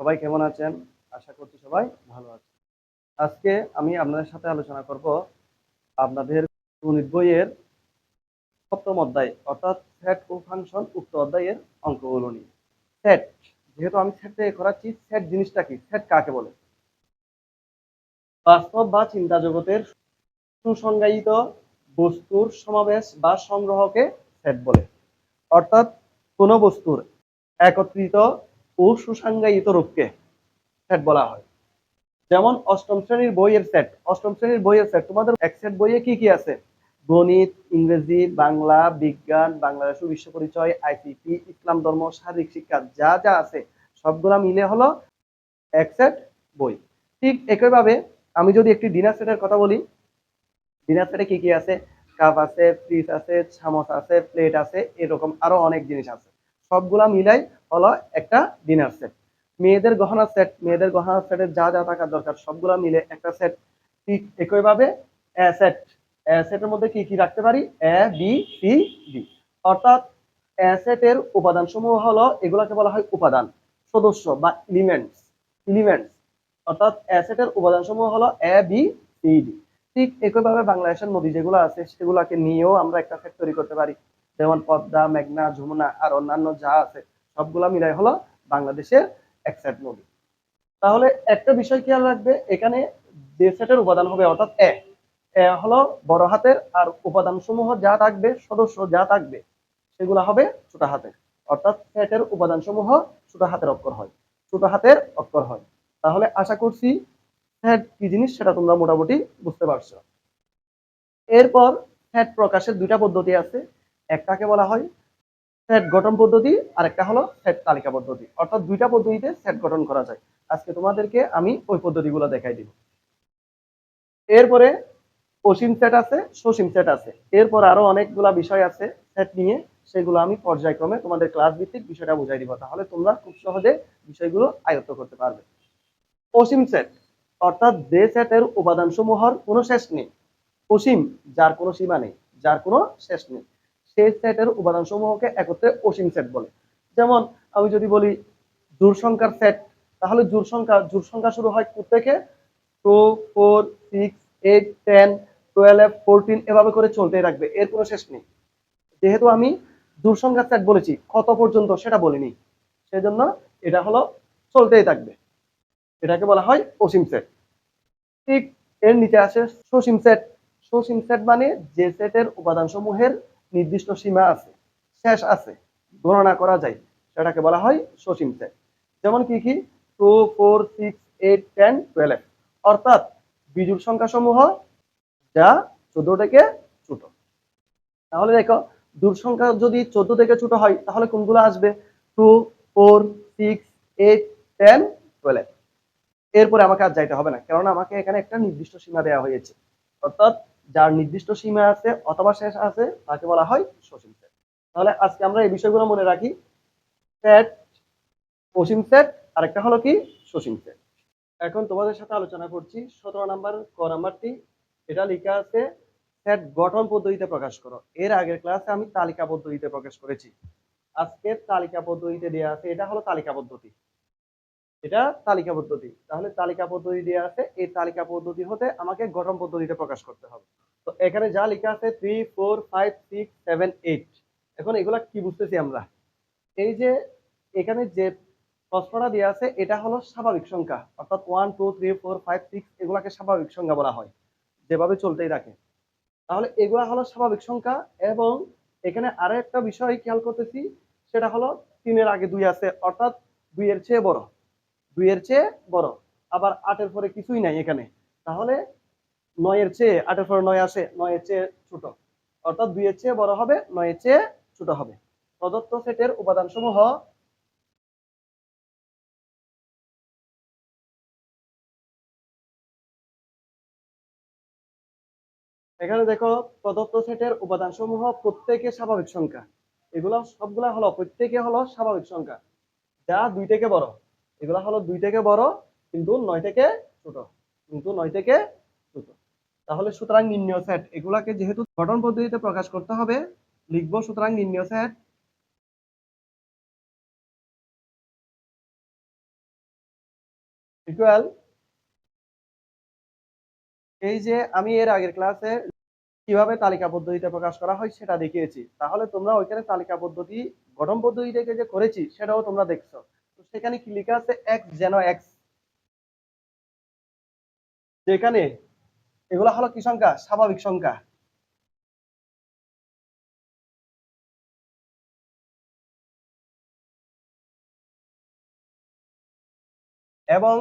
সবাই কেমন আছেন? আশা করছি সবাই ভালো আছেন। আজকে আমি আপনাদের সাথে আলোচনা করব আপনাদের গণিত বইয়ের সপ্তম অধ্যায়, অর্থাৎ সেট ও ফাংশন উক্ত অধ্যায়ের অঙ্কগুলো নিয়ে। সেট, যেহেতু আমি সেট থেকে করাচ্ছি, সেট জিনিসটা কি? সেট কাকে বলে? বাস্তব বা চিন্তা জগতের সুসংজ্ঞায়িত বস্তুর সমাবেশ বা সংগ্রহকে সেট বলে। অর্থাৎ কোনো বস্তুর একত্রিত ও সুসংজ্ঞায়িত রূপকে সেট বলা হয়। যেমন অষ্টম শ্রেণির বইয়ের সেট অষ্টম শ্রেণির বইয়ের সেট তোমাদের এক সেট বইয়ে কি কি আছে? গণিত, ইংরেজি, বাংলা, বিজ্ঞান, বাংলাদেশ বিশ্ব পরিচয় আইসিটি ইসলাম ধর্ম, শারীরিক শিক্ষা, যা যা আছে, সবগুলা মিলে হলো এক সেট বই। ঠিক একইভাবে আমি যদি একটি ডিনার সেটের কথা বলি, ডিনার সেটে কি কি আছে? কাপ আছে, ফ্রিজ আছে, চামচ আছে, প্লেট আছে, এরকম আরও অনেক জিনিস আছে। সবগুলা মিলাই হলো একটা ডিনার সেট মেয়েদের গহনা সেট মেয়েদের গহনা সেটের যা যা থাকার দরকার, সবগুলা মিলে একটা সেট ঠিক একইভাবে সেট সেটের মধ্যে কি কি রাখতে পারি? এ বি সি ডি অর্থাৎ সেটের উপাদান সমূহ হলো এগুলাকে বলা হয় উপাদান, সদস্য বা এলিমেন্টস এলিমেন্টস অর্থাৎ অ্যাসেটের উপাদান সমূহ হলো এ বি সি ডি ঠিক একইভাবে বাংলাদেশের নদী যেগুলো আছে সেগুলোকে নিয়েও আমরা একটা সেট তৈরি করতে পারি। যেমন পদ্মা, মেঘনা, যমুনা আর অন্যান্য যা আছে, সবগুলা মিলাই হলো বাংলাদেশের এক সেট নদী তাহলে একটা বিষয় খেয়াল রাখবে, এখানে যে সেটের উপাদান হবে অর্থাৎ এ এ হলো বড় হাতের আর উপাদান সমূহ যা থাকবে, সদস্য যা থাকবে, সেগুলো হবে ছোট হাতের। অর্থাৎ সেটের উপাদান সমূহ ছোট হাতের অক্ষর হয়, ছোট হাতের অক্ষর হয়। তাহলে আশা করছি সেট কি জিনিস সেটা তোমরা মোটামুটি বুঝতে পারছ। এরপর সেট প্রকাশের দুইটা পদ্ধতি আছে একটাকে বলা হয়? সেট গঠন পদ্ধতি আর একটা হলো সেট তালিকা পদ্ধতি। অর্থাৎ দুইটা পদ্ধতিতে সেট গঠন করা যায়। আজকে তোমাদেরকে আমি ওই পদ্ধতিগুলো দেখাই দিব। এরপরে অসীম সেট আছে, সসীম সেট আছে। এরপর আরও অনেকগুলা বিষয় আছে সেট নিয়ে। সেগুলো আমি পর্যায়ক্রমে তোমাদের ক্লাস ভিত্তিক বিষয়টা বুঝাই দিব। তাহলে তোমরা খুব সহজে বিষয়গুলো আয়ত্ত করতে পারবে। অসীম সেট, অর্থাৎ যে সেটের উপাদান সমূহর কোনো শেষ নেই। অসীম, যার কোনো সীমা নেই, যার কোনো শেষ নেই। সেই সেটের উপাদান সমূহকে একত্রে অসীম সেট বলে। যেমন আমি যদি বলি জোর সংখ্যার সেট, তাহলে জোর সংখ্যা জোর সংখ্যা শুরু হয় থেকে two, four, six, eight, ten, twelve, fourteen এভাবে করে চলতেই রাখবে এর কোনো শেষ নেই। যেহেতু আমি জোর সংখ্যার সেট বলেছি, কত পর্যন্ত সেটা বলিনি, সেজন্য এটা হলো চলতেই থাকবে। এটাকে বলা হয় অসীম সেট। ঠিক এর নিচে আসে সসীম সেট। সসীম সেট মানে যে সেটের উপাদান সমূহের নির্দিষ্ট সীমা আছে, শেষ আছে, গণনা করা যায়। সেটাকে বলা হয় সসীম সেট। যেমন কি কি? Two, four, six, eight, ten, twelve. অর্থাৎ বিজুর সংখ্যা সমূহ যা চোদ্দ থেকে ছোট। তাহলে দেখো, দূর সংখ্যা যদি চোদ্দ থেকে ছোট হয়, তাহলে কোনগুলো আসবে? Two, four, six, eight, ten, twelve. এরপরে আমাকে আর যাইতে হবে না, কেননা আমাকে এখানে একটা নির্দিষ্ট সীমা দেওয়া হয়েছে। অর্থাৎ যার নির্দিষ্ট সীমা আছে অথবা শেষ আছে, তাকে বলা হয় সসীম সেট তাহলে আজকে আমরা এই বিষয়গুলো মনে রাখি। সেট অসীম সেট আর একটা হলো কি? সসীম সেট এখন তোমাদের সাথে আলোচনা করছি। সতেরো নাম্বার ক নাম্বারটি, এটা লেখা আছে সেট গঠন পদ্ধতিতে প্রকাশ করো। এর আগের ক্লাসে আমি তালিকা পদ্ধতিতে প্রকাশ করেছি। আজকের তালিকা পদ্ধতিতে দেওয়া আছে, এটা হলো তালিকা পদ্ধতি। এটা তালিকা পদ্ধতি। তাহলে তালিকা পদ্ধতি দেওয়া আছে, এই তালিকা পদ্ধতি হতে আমাকে গঠন পদ্ধতিতে প্রকাশ করতে হবে। তো এখানে যা লেখা আছে three four five six seven eight এখন এগুলা কি বুঝতেছি আমরা? এই যে এখানে যে প্রশ্নটা দেওয়া আছে, এটা হলো স্বাভাবিক সংখ্যা। অর্থাৎ one two three four five six এগুলাকে স্বাভাবিক সংখ্যা বলা হয়, যেভাবে চলতেই রাখে তাহলে এগুলা হলো স্বাভাবিক সংখ্যা এবং এখানে আরও একটা বিষয় খেয়াল করতেছি, সেটা হলো তিনের আগে দুই আছে, অর্থাৎ দুইয়ের চেয়ে বড়। দুইয়ের চেয়ে বড়। আবার আটের পরে কিছুই নাই এখানে। তাহলে নয়ের চেয়ে, আটের পরে নয় আসে, নয়ের চেয়ে ছোট। অর্থাৎ দুইয়ের চেয়ে বড় হবে, নয়ের চেয়ে ছোট হবে। প্রদত্ত সেটের উপাদান সমূহ এখানে দেখো, প্রদত্ত সেটের উপাদান সমূহ প্রত্যেকে স্বাভাবিক সংখ্যা। এগুলো সবগুলা হলো, প্রত্যেকে হলো স্বাভাবিক সংখ্যা। যা দুই থেকে বড়। এগুলা হলো দুই থেকে বড় কিন্তু নয় থেকে ছোট। কিন্তু নয় থেকে ছোট। তাহলে সুতরাং নির্ণয় সেট এগুলাকে যেহেতু গঠন পদ্ধতিতে প্রকাশ করতে হবে, লিখব সুতরাং নির্ণয় সেট ইকুয়াল এই যে আমি এর আগের ক্লাসে কীভাবে তালিকা পদ্ধতিতে প্রকাশ করা হয় সেটা দেখিয়েছি। তাহলে তোমরা ওইখানে তালিকা পদ্ধতি, গঠন পদ্ধতি থেকে যে করেছি সেটাও তোমরা দেখছ। সেখানে কি লেখা আছে? এক্স যেন এক্স যেখানে এগুলো হলো কি সংখ্যা? স্বাভাবিক সংখ্যা। এবং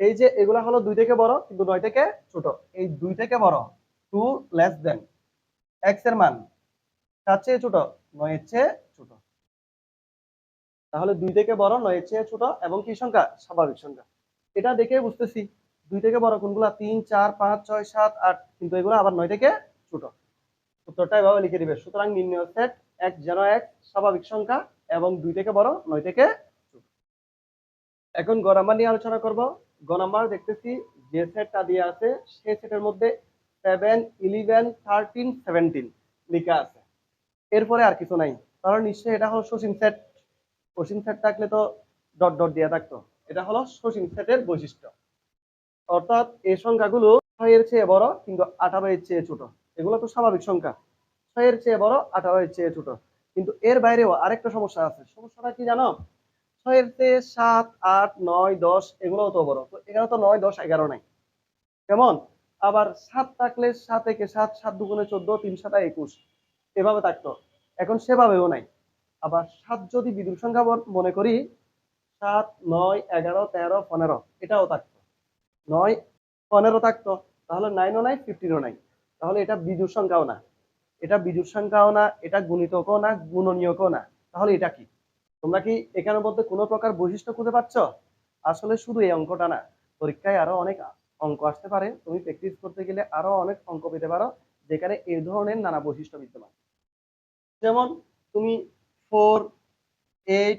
এই যে এগুলা হলো দুই থেকে বড়, কিন্তু নয় থেকে ছোট। এই দুই থেকে বড় টু লেস দেন এক্সের মান, তার চেয়ে ছোট, নয়ের চেয়ে তাহলে দুই থেকে বড় নয়ের চেয়ে ছোট এবং কি সংখ্যা? স্বাভাবিক সংখ্যা। এটা দেখে বুঝতেছি, দুই থেকে বড় কোনগুলা? তিন, চার, পাঁচ, ছয়, সাত, আট, কিন্তু এগুলো আবার নয় থেকে ছোট। উত্তরটা এভাবে লিখে দিবে, সুতরাং নির্ণয় সেট এক যেন এক, স্বাভাবিক সংখ্যা এবং দুই থেকে বড় নয় থেকে এখন গ নাম্বার নিয়ে আলোচনা করব। গ নাম্বার দেখতেছি, যে সেটটা দিয়ে আছে, সেই সেটের মধ্যে সেভেন ইলেভেন থার্টিন সেভেন্টিন লেখা আছে। এরপরে আর কিছু নাই, কারণ নিশ্চয়ই এটা হলো সসীম সেট অসীম সেট থাকলে তো ডট ডট দিয়ে থাকতো। এটা হলো সসীম সেটের বৈশিষ্ট্য। অর্থাৎ এই সংখ্যাগুলো ছয়ের চেয়ে বড় কিন্তু আঠারো এর চেয়ে ছোট। এগুলো তো স্বাভাবিক সংখ্যা। ছয়ের চেয়ে বড় আঠারো এর চেয়ে ছোট। কিন্তু এর বাইরেও আরেকটা সমস্যা আছে। সমস্যাটা কি জানো? ছয়ের চেয়ে সাত, আট, নয়, দশ, এগুলোও তো বড়। তো এখানে তো নয়, দশ, এগারো নাই। কেমন? আবার সাত থাকলে সাত একে সাত সাত দুগুণে চোদ্দ, তিন সাতা একুশ। এভাবে থাকতো। এখন সেভাবেও নাই। আবার সাত যদি বিদুর সংখ্যা মনে করি, সাত, নয়, এগারো, তেরো, পনেরো, এটাও থাকতো। নয়, পনেরো থাকতো, তাহলে নাইনও নাই ফিফটিনও নাই তাহলে এটা বিজুর সংখ্যাও না। এটা বিজুর সংখ্যাও না, এটা গুণিতকও না, গুণনীয়কও না। তাহলে এটা কি? তোমরা কি এখানের মধ্যে কোনো প্রকার বৈশিষ্ট্য খুঁজে পাচ্ছ? আসলে শুধু এই অঙ্কটা না, পরীক্ষায় আরও অনেক অঙ্ক আসতে পারে। তুমি প্র্যাকটিস করতে গেলে আরও অনেক অঙ্ক পেতে পারো, যেখানে এই ধরনের নানা বৈশিষ্ট্য বিদ্যমান। যেমন, তুমি ফোর, এইট,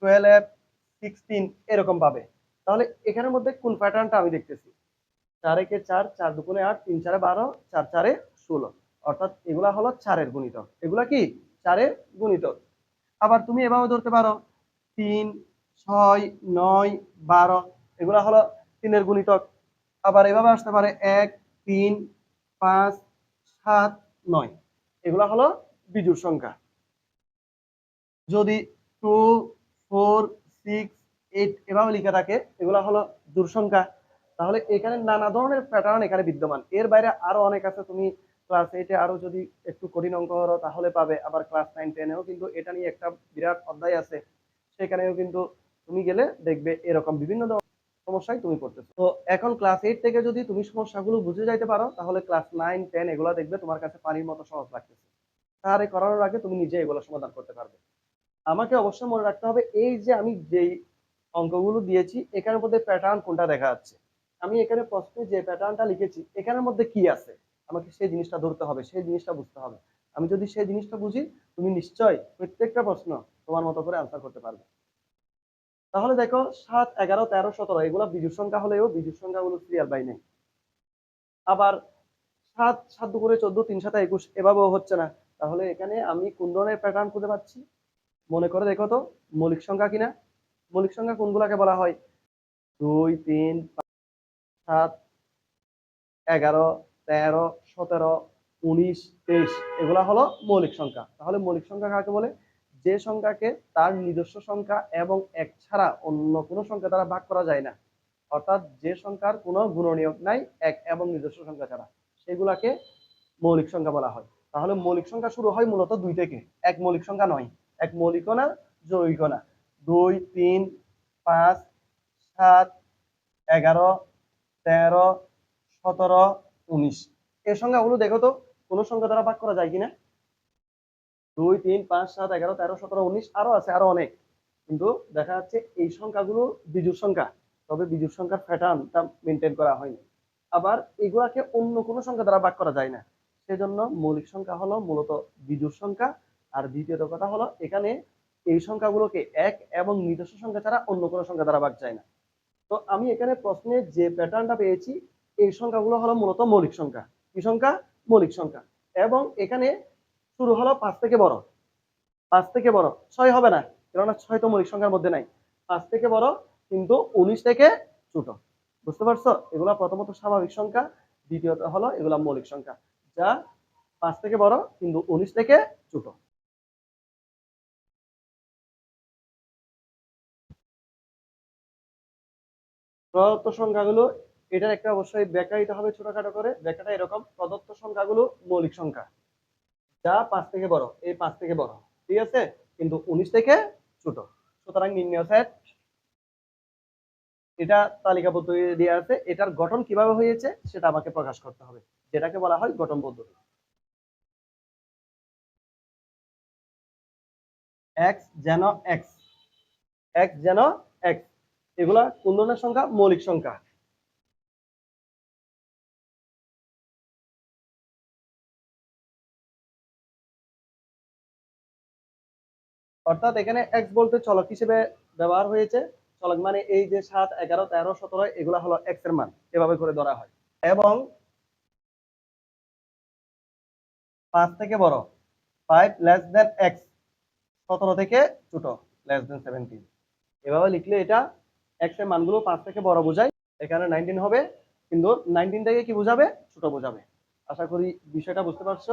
টুয়েলভ, সিক্সটিন এরকম পাবে। তাহলে এখানের মধ্যে কোন প্যাটার্নটা আমি দেখতেছি? চার একে চার চার দুগুণে আট, তিন চারে বারো, চার চারে ষোলো। অর্থাৎ এগুলা হলো চারের গুণিতক। এগুলা কি? চারের গুণিতক। আবার তুমি এভাবে ধরতে পারো। তিন, ছয়, নয়, বারো, এগুলা হলো তিনের গুণিতক। আবার এভাবে আসতে পারে এক, তিন, পাঁচ, সাত, নয়। এগুলা হলো বিজুর সংখ্যা। যদি টু ফোর সিক্স এইট এভাবে লিখে থাকে, এগুলা হলো জোর সংখ্যা তাহলে এখানে নানা ধরনের প্যাটার্ন এখানে বিদ্যমান। এর বাইরে আরও অনেক আছে, তুমি ক্লাস এইটে আরও যদি একটু কঠিন অঙ্ক করো, তাহলে পাবে। আবার ক্লাস নাইন টেনেও কিন্তু এটা নিয়ে একটা বিরাট অধ্যায় আছে। সেখানেও কিন্তু তুমি গেলে দেখবে এরকম বিভিন্ন সমস্যায় তুমি পড়তেছো। তো এখন ক্লাস এইট থেকে যদি তুমি সমস্যাগুলো বুঝে যাইতে পারো, তাহলে ক্লাস নাইন টেন এগুলো দেখবে তোমার কাছে পানির মতো সহজ লাগতেছে। তাহলে করানোর আগে তুমি নিজে এগুলো সমাধান করতে পারবে। আমাকে অবশ্যই মনে রাখতে হবে, এই যে আমি যেই অঙ্কগুলো দিয়েছি, এখানের মধ্যে প্যাটার্ন কোনটা দেখা যাচ্ছে? আমি এখানে প্রশ্নে যে প্যাটার্নটা লিখেছি, এখানের মধ্যে কি আছে? আমাকে সেই জিনিসটা ধরতে হবে, সেই জিনিসটা বুঝতে হবে। আমি যদি সেই জিনিসটা বুঝি, তুমি নিশ্চয় প্রত্যেকটা প্রশ্ন তোমার মতো করে আনসার করতে পারবে। তাহলে দেখো, সাত, এগারো, তেরো, সতেরো, এগুলো বিজুর সংখ্যা হলেও বিজুর সংখ্যাগুলো সিরিয়াল বাই নেই আবার সাত সাত দুপুরে চোদ্দ, তিন সাথে একুশ, এভাবেও হচ্ছে না। তাহলে এখানে আমি কোন ধরনের প্যাটার্ন খুঁজে পাচ্ছি? মনে করে দেখো তো, মৌলিক সংখ্যা কিনা? মৌলিক সংখ্যা কোনগুলাকে বলা হয়? দুই, তিন, সাত, এগারো, তেরো, সতেরো, উনিশ, তেইশ, এগুলা হলো মৌলিক সংখ্যা। তাহলে মৌলিক সংখ্যা কাকে বলে? যে সংখ্যাকে তার নিজস্ব সংখ্যা এবং এক ছাড়া অন্য কোনো সংখ্যা দ্বারা ভাগ করা যায় না। অর্থাৎ যে সংখ্যার কোনো গুণনীয়ক নাই, এক এবং নিজস্ব সংখ্যা ছাড়া। সেগুলাকে মৌলিক সংখ্যা বলা হয়। তাহলে মৌলিক সংখ্যা শুরু হয় মূলত দুই থেকে। এক মৌলিক সংখ্যা নয়। এক মৌলিকও না যৌগিকও না দুই, তিন, পাঁচ, সাত, এগারো, তেরো, সতেরো, উনিশ। এই সংখ্যাগুলো দেখো তো, কোনো সংখ্যা দ্বারা ভাগ করা যায় কিনা? দুই, তিন, পাঁচ, সাত, এগারো, তেরো, সতেরো, উনিশ, আরও আছে, আরও অনেক। কিন্তু দেখা যাচ্ছে এই সংখ্যাগুলো বিজুর সংখ্যা, তবে বিজুর সংখ্যার প্যাটার্নটা মেনটেন করা হয়নি। আবার এগুলাকে অন্য কোনো সংখ্যা দ্বারা ভাগ করা যায় না। সেজন্য মৌলিক সংখ্যা হলো মূলত বিজুর সংখ্যা আর দ্বিতীয়ত কথা হলো, এখানে এই সংখ্যাগুলোকে এক এবং নিজস্ব সংখ্যা ছাড়া অন্য কোনো সংখ্যা দ্বারা ভাগ যায় না। তো আমি এখানে প্রশ্নে যে প্যাটার্নটা পেয়েছি, এই সংখ্যাগুলো হলো মূলত মৌলিক সংখ্যা। কি সংখ্যা? মৌলিক সংখ্যা। এবং এখানে শুরু হলো পাঁচ থেকে বড়। পাঁচ থেকে বড়। ছয় হবে না, কেননা ছয় তো মৌলিক সংখ্যার মধ্যে নাই। পাঁচ থেকে বড় কিন্তু উনিশ থেকে ছোট। বুঝতে পারছ? এগুলা প্রথমত স্বাভাবিক সংখ্যা, দ্বিতীয়ত হলো এগুলা মৌলিক সংখ্যা। যা পাঁচ থেকে বড় কিন্তু উনিশ থেকে ছোট। প্রদত্ত সংখ্যাগুলো, এটার একটা অবশ্যই ব্যাখ্যা দিতে হবে ছোটখাটো করে। ব্যাখ্যাটা এরকম, প্রদত্ত সংখ্যাগুলো মৌলিক সংখ্যা। যা পাঁচ থেকে বড়, এই পাঁচ থেকে বড়। ঠিক আছে? কিন্তু উনিশ থেকে ছোট। সুতরাং নির্ণয় সেট এটা তালিকা পদ্ধতি দিয়ে আছে। এটার গঠন কীভাবে হয়েছে সেটা আমাকে প্রকাশ করতে হবে, যেটাকে বলা হয় গঠন পদ্ধতি। এক্স যেন এক্স এক্স যেন এগুলা কোন ধরনের সংখ্যা, মৌলিক সংখ্যা। অর্থাৎ এখানে এক্স বলতে চলক হিসেবে ব্যবহার হয়েছে। চলক মানে এই যে সাত, এগারো, তেরো, সতেরো, এগুলা হলো এক্সের মান। এভাবে করে ধরা হয়। এবং পাঁচ থেকে বড় ফাইভ লেস দেন এক্স সতেরো থেকে ছোট লেস দেন সেভেন্টিন এভাবে লিখলে এটা এক্সের মানগুলো পাঁচ থেকে বড় বোঝায় এখানে নাইনটিন হবে, কিন্তু নাইনটিন থেকে কি বোঝাবে? ছোট বোঝাবে। আশা করি বিষয়টা বুঝতে পারছ।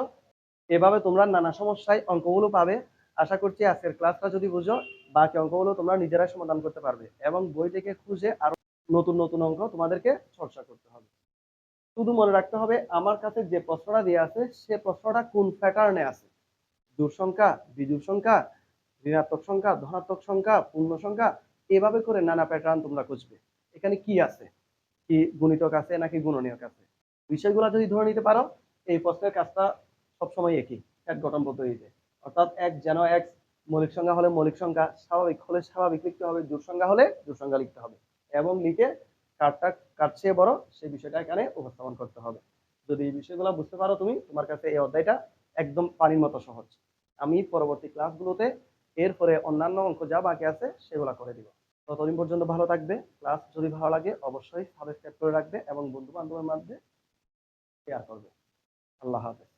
এভাবে তোমরা নানা সমস্যায় অঙ্কগুলো পাবে। আশা করছি আজকের ক্লাসটা যদি বুঝো, বাকি অঙ্কগুলো তোমরা নিজেরাই সমাধান করতে পারবে এবং বই থেকে খুঁজে আরও নতুন নতুন অঙ্ক তোমাদেরকে চর্চা করতে হবে। শুধু মনে রাখতে হবে, আমার কাছে যে প্রশ্নটা দেওয়া আছে, সে প্রশ্নটা কোন প্যাটার্নে আছে? জোর সংখ্যা সংখ্যা, ঋণাত্মক সংখ্যা, ধনাত্মক সংখ্যা, পূর্ণ সংখ্যা এভাবে করে নানা প্যাটার্ন তোমরা খুঁজবে। এখানে কি আছে? কি গুণিতক আছে নাকি গুণনীয়ক আছে? বিষয়গুলো যদি ধরে নিতে পারো, এই প্রশ্নের কাজটা সবসময় একই, এক গঠন পদ্ধতিতে অর্থাৎ এক যেন এক মৌলিক সংখ্যা হলে মৌলিক সংখ্যা স্বাভাবিক হলে স্বাভাবিক লিখতে হবে জোর সংখ্যা হলে জোর সংখ্যা লিখতে হবে এবং লিখে কারটা কার চেয়ে বড় সেই বিষয়টা এখানে উপস্থাপন করতে হবে। যদি এই বিষয়গুলো বুঝতে পারো তুমি, তোমার কাছে এই অধ্যায়টা একদম পানির মতো সহজ। আমি পরবর্তী ক্লাসগুলোতে এরপরে অন্যান্য অঙ্ক যা বাকি আছে সেগুলো করে দিব। ততদিন পর্যন্ত ভালো থাকবে। ক্লাস যদি ভালো লাগে, অবশ্যই সাবস্ক্রাইব করে রাখবে এবং বন্ধু বান্ধবের মধ্যে শেয়ার করবে। আল্লাহ হাফেজ।